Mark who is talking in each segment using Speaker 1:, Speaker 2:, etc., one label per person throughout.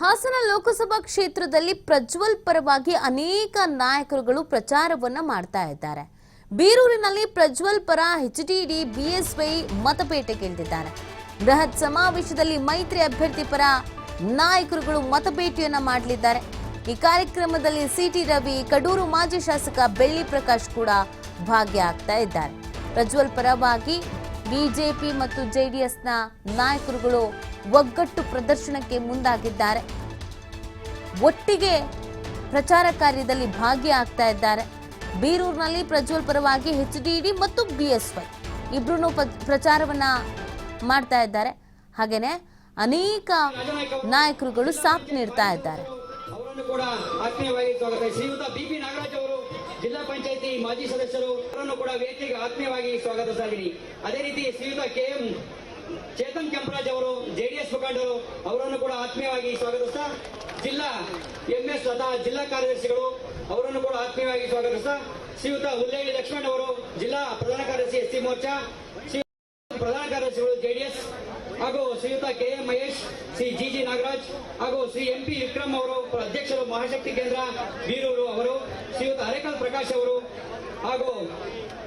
Speaker 1: ಹಾಸನ ಲೋಕಸಭಾ ಕ್ಷೇತ್ರದಲ್ಲಿ ಪ್ರಜ್ವಲ್ ಪರವಾಗಿ ಅನೇಕ ನಾಯಕರುಗಳು ಪ್ರಚಾರವನ್ನ ಮಾಡ್ತಾ ಇದ್ದಾರೆ. ಬೀರೂರಿನಲ್ಲಿ ಪ್ರಜ್ವಲ್ ಪರ ಎಚ್ ಡಿ ಡಿ ಬಿಎಸ್ವೈ ಮತಪೇಟೆ ಗೆದ್ದಿದ್ದಾರೆ ಬೃಹತ್ ಸಮಾವೇಶದಲ್ಲಿ ಮೈತ್ರಿ ಅಭ್ಯರ್ಥಿ ಪರ ನಾಯಕರುಗಳು ಮತಪೇಟೆಯನ್ನ ಮಾಡಲಿದ್ದಾರೆ. ಈ ಕಾರ್ಯಕ್ರಮದಲ್ಲಿ ಸಿಟಿ ರವಿ, ಕಡೂರು ಮಾಜಿ ಶಾಸಕ ಬೆಳ್ಳಿ ಪ್ರಕಾಶ್ ಕೂಡ ಭಾಗಿಯಾಗ್ತಾ ಇದ್ದಾರೆ. ಪ್ರಜ್ವಲ್ ಪರವಾಗಿ ಬಿಜೆಪಿ ಮತ್ತು ಜೆಡಿಎಸ್ನ ನಾಯಕರುಗಳು ಒಗ್ಗಟ್ಟು ಪ್ರದರ್ಶನಕ್ಕೆ ಮುಂದಾಗಿದ್ದಾರೆ. ಒಟ್ಟಿಗೆ ಪ್ರಚಾರ ಕಾರ್ಯದಲ್ಲಿ ಭಾಗಿಯಾಗ್ತಾ ಇದ್ದಾರೆ. ಬೀರೂರಿನಲ್ಲಿ ಪ್ರಜ್ವಲ್ ಪರವಾಗಿ ಡಿ ಮತ್ತು ಬಿಎಸ್ವೈ ಇಬ್ರು ಪ್ರಚಾರವನ್ನ ಮಾಡ್ತಾ ಇದ್ದಾರೆ. ಹಾಗೇನೆ ಅನೇಕ ನಾಯಕರುಗಳು ಸಾಥ್ ನೀಡ್ತಾ ಇದ್ದಾರೆ.
Speaker 2: ಜಿಲ್ಲಾ ಪಂಚಾಯಿತಿ ಮಾಜಿ ಸದಸ್ಯರು ಕೂಡ ವೇದಿಕೆಗೆ ಆತ್ಮೀಯವಾಗಿ ಸ್ವಾಗತ ಸಾಗಿರಿ. ಅದೇ ರೀತಿ ಶ್ರೀಯುತ ಕೆ ಎಂ ಚೇತನ್ ಕೆಂಪರಾಜ್ ಅವರು, ಜೆಡಿಎಸ್ ಮುಖಂಡರು ಅವರನ್ನು ಕೂಡ ಆತ್ಮೀಯವಾಗಿ ಸ್ವಾಗತಿಸ್ತಾ ಜಿಲ್ಲಾ ಎಂಎಸ್ ಲತಾ ಜಿಲ್ಲಾ ಕಾರ್ಯದರ್ಶಿಗಳು ಅವರನ್ನು ಕೂಡ ಆತ್ಮೀಯವಾಗಿ ಸ್ವಾಗತಿಸ್ತಾ ಶ್ರೀಯುತ ಹುಲ್ಲೇಳಿ ಲಕ್ಷ್ಮಣ್ ಅವರು, ಜಿಲ್ಲಾ ಪ್ರಧಾನ ಕಾರ್ಯದರ್ಶಿ ಎಸ್ಸಿ ಮೋರ್ಚಾ ಪ್ರಧಾನ ಕಾರ್ಯದರ್ಶಿಗಳು ಜೆಡಿಎಸ್ ಹಾಗೂ ಶ್ರೀಯುತ K M Mahesh Shri G G Nagaraj ಹಾಗೂ ಶ್ರೀ ಎಂ ಪಿ ವಿಕ್ರಮ್ ಅವರು ಅಧ್ಯಕ್ಷರು ಮಹಾಶಕ್ತಿ ಕೇಂದ್ರ ಬೀರೂರು ಅವರು ಶ್ರೀಯುತ ಅರೇಕಲ್ ಪ್ರಕಾಶ್ ಅವರು ಹಾಗೂ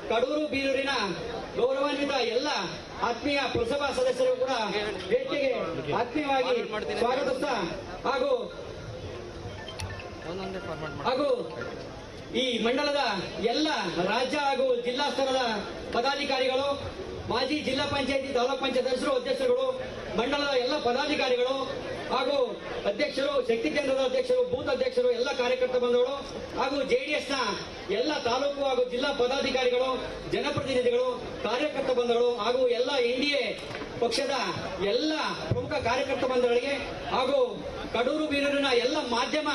Speaker 2: ಕಡೂರು ಬೀರೂರಿನ ಗೌರವಾನ್ವಿತ ಎಲ್ಲ ಆತ್ಮೀಯ ಪುರಸಭಾ ಸದಸ್ಯರು ಕೂಡ ಭೇಟಿಗೆ ಆತ್ಮೀಯವಾಗಿ ಸ್ವಾಗತಿಸ್ತಾ ಹಾಗೂ ಹಾಗೂ ಈ ಮಂಡಲದ ಎಲ್ಲ ರಾಜ್ಯ ಹಾಗೂ ಜಿಲ್ಲಾ ಸ್ತರದ ಪದಾಧಿಕಾರಿಗಳು, ಮಾಜಿ ಜಿಲ್ಲಾ ಪಂಚಾಯತಿ ತಾಲೂಕ್ ಪಂಚಾಯತ್ ಸದಸ್ಯರು, ಅಧ್ಯಕ್ಷರುಗಳು, ಮಂಡಲದ ಎಲ್ಲ ಪದಾಧಿಕಾರಿಗಳು ಹಾಗೂ ಅಧ್ಯಕ್ಷರು, ಶಕ್ತಿ ಕೇಂದ್ರದ ಅಧ್ಯಕ್ಷರು, ಬೂತ್ ಅಧ್ಯಕ್ಷರು, ಎಲ್ಲ ಕಾರ್ಯಕರ್ತ ಬಂಧುಗಳು ಹಾಗೂ ಜೆಡಿಎಸ್ನ ಎಲ್ಲ ತಾಲೂಕು ಹಾಗೂ ಜಿಲ್ಲಾ ಪದಾಧಿಕಾರಿಗಳು, ಜನಪ್ರತಿನಿಧಿಗಳು, ಕಾರ್ಯಕರ್ತ ಬಂಧುಗಳು ಹಾಗೂ ಎಲ್ಲ ಎನ್ಡಿಎ ಪಕ್ಷದ ಎಲ್ಲ ಪ್ರಮುಖ ಕಾರ್ಯಕರ್ತ ಬಂಧುಗಳಿಗೆ ಹಾಗೂ ಕಡೂರು ಬೀರೂರಿನ ಎಲ್ಲ ಮಾಧ್ಯಮ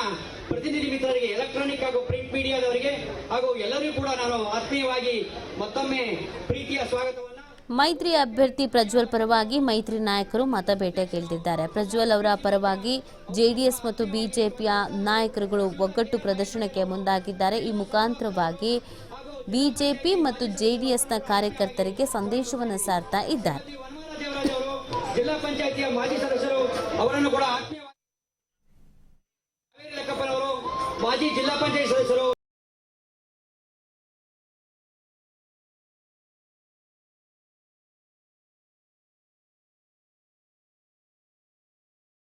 Speaker 2: ಪ್ರತಿನಿಧಿ ಮಿತ್ರರಿಗೆ ಎಲೆಕ್ಟ್ರಾನಿಕ್ ಹಾಗೂ ಮೀಡಿಯಾದವರಿಗೆ ಹಾಗೂ ಎಲ್ಲರಿಗೂ ಕೂಡ ನಾನು ಆತ್ಮೀಯವಾಗಿ ಮತ್ತೊಮ್ಮೆ ಪ್ರೀತಿಯ ಸ್ವಾಗತವನ್ನ
Speaker 1: ಮೈತ್ರಿ ಅಭ್ಯರ್ಥಿ ಪ್ರಜ್ವಲ್ ಪರವಾಗಿ ಮೈತ್ರಿ ನಾಯಕರು ಮತಬೇಟೆ ಕೇಳ್ತಿದ್ದಾರೆ. ಪ್ರಜ್ವಲ್ ಅವರ ಪರವಾಗಿ ಜೆಡಿಎಸ್ ಮತ್ತು ಬಿಜೆಪಿಯ ನಾಯಕರುಗಳು ಒಗ್ಗಟ್ಟು ಪ್ರದರ್ಶನಕ್ಕೆ ಮುಂದಾಗಿದ್ದಾರೆ. ಈ ಮುಖಾಂತರವಾಗಿ ಬಿಜೆಪಿ ಮತ್ತು ಜೆಡಿಎಸ್ನ ಕಾರ್ಯಕರ್ತರಿಗೆ ಸಂದೇಶವನ್ನು ಸಾರ್ತಾ ಇದ್ದಾರೆ.
Speaker 2: ಜಿಲ್ಲಾ ಪಂಚಾಯತಿಯ ಮಾಜಿ ಸದಸ್ಯರು ಅವರನ್ನು ಕೂಡ ಮಾಜಿ ಜಿಲ್ಲಾ ಪಂಚಾಯತ್ ಸದಸ್ಯರು